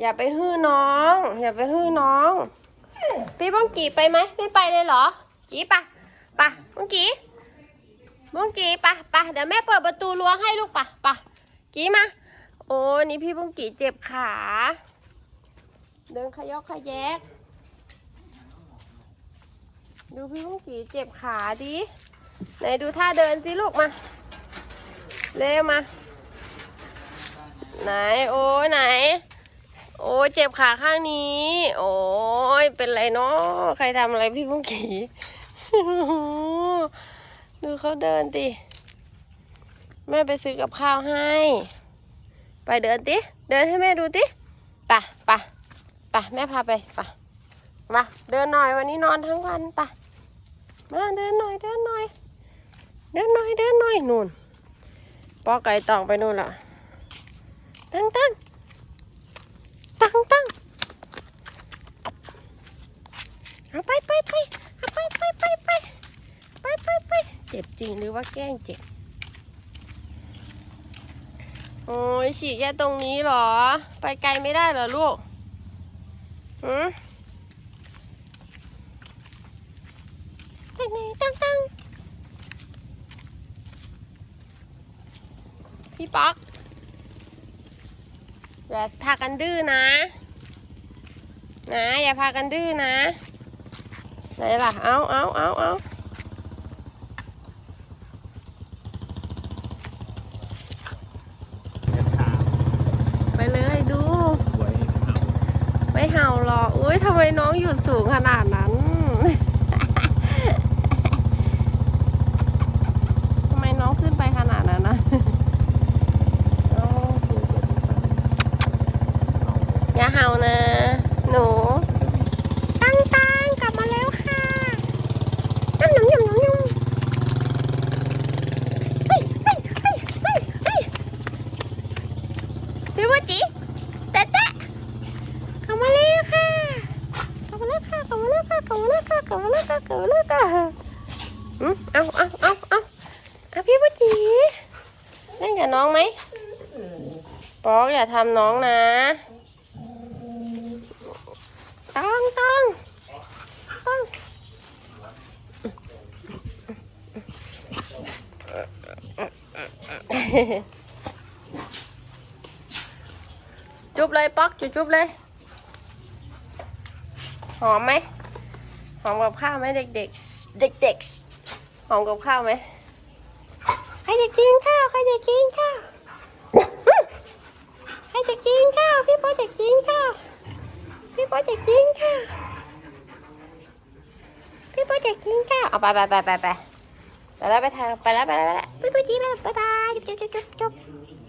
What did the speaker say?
อย่าไปฮื้อน้อง อย่าไปฮื้อน้อง พี่บ้องกีไปไหมไม่ไปเลยเหรอ กีปะปะบ้องกีบ้องกีปะปะเดี๋ยวแม่เปิดประตูรั้วให้ลูกปะปะกีมา โอ้นี่พี่บ้องกีเจ็บขา เดินขยอกขยแยก ดูพี่บ้องกีเจ็บขาดิไหนดูท่าเดินสิลูกมาเร็วมา ไหนโอ้ไหน โอ้ยเจ็บขาข้างนี้ โอ้ยเป็นไรเนาะใครทำอะไรพี่พุงกีดูเขาเดินดิแม่ไปซื้อกับข้าวให้ ไปเดินดิเดินให้แม่ดูดิปะปะปะแม่พาไปปะมาเดินหน่อยวันนี้นอนทั้งวันปะมาเดินหน่อยเดินหน่อย เดินหน่อยเดินหน่อยนู่นปอไก่ตองไปนู่นละตั้งตั้ง ตั้งตั้งเอาไปไปไปเอาไปไปไปไปไปไปไปเจ็บจริงหรือว่าแกล้งเจ็บ โอ้ยฉีกแค่ตรงนี้เหรอ ไปไกลไม่ได้เหรอลูกหืมไปไหนตั้งตั้งพี่ป๊อกอย่าพากันดื้อนะ นะ อย่าพากันดื้อนะ ไหนล่ะ เอาเอาเอาเอา เลยดูไม่เห่าหรอกอุ้ยทำไมน้องอยู่สูงขนาดนั้นทำไมน้องขึ้นไปขนาดนั้นนะเอาอย่าเห่านะ หนู ตั้งตังกลับมาแล้วค่ะน้ำหนุ่มหนุ่มหนุ่มเฮ้ยเฮ้ยเฮ้ยเฮ้ยเฮ้ย พี่วัจิเตะเตะกลับมาแล้วค่ะกลับมาแล้วค่ะกลับมาแล้วค่ะกลับมาแล้วค่ะกลับมาแล้วค่ะกลับมาแล้วค่ะอืมเอาเอาเอาเอาเอาพี่วัจิเล่นกับน้องไหมป๊อกอย่าทำน้องนะต้องต้องต้อง จุบเลยป๊อกจุบจุบเลย หอมไหมหอมกับข้าวไหมเด็กเด็กเด็กเด็กๆหอมกับข้าวไหมใครจะกินข้าวใครจะกินข้าวใครจะกินข้าวพี่ป๊อกจะกินข้าวพี่ป๊อจะกินข้าวพี่ป๊อจะกินข้าวเอาไปไปไปไปไปไปแล้วไปทางไปแล้วไปแล้วไปแล้วพี่ป๊อจีไปแล้วบ๊ายบายจุ๊บจุ๊บจุ๊บจุ๊บ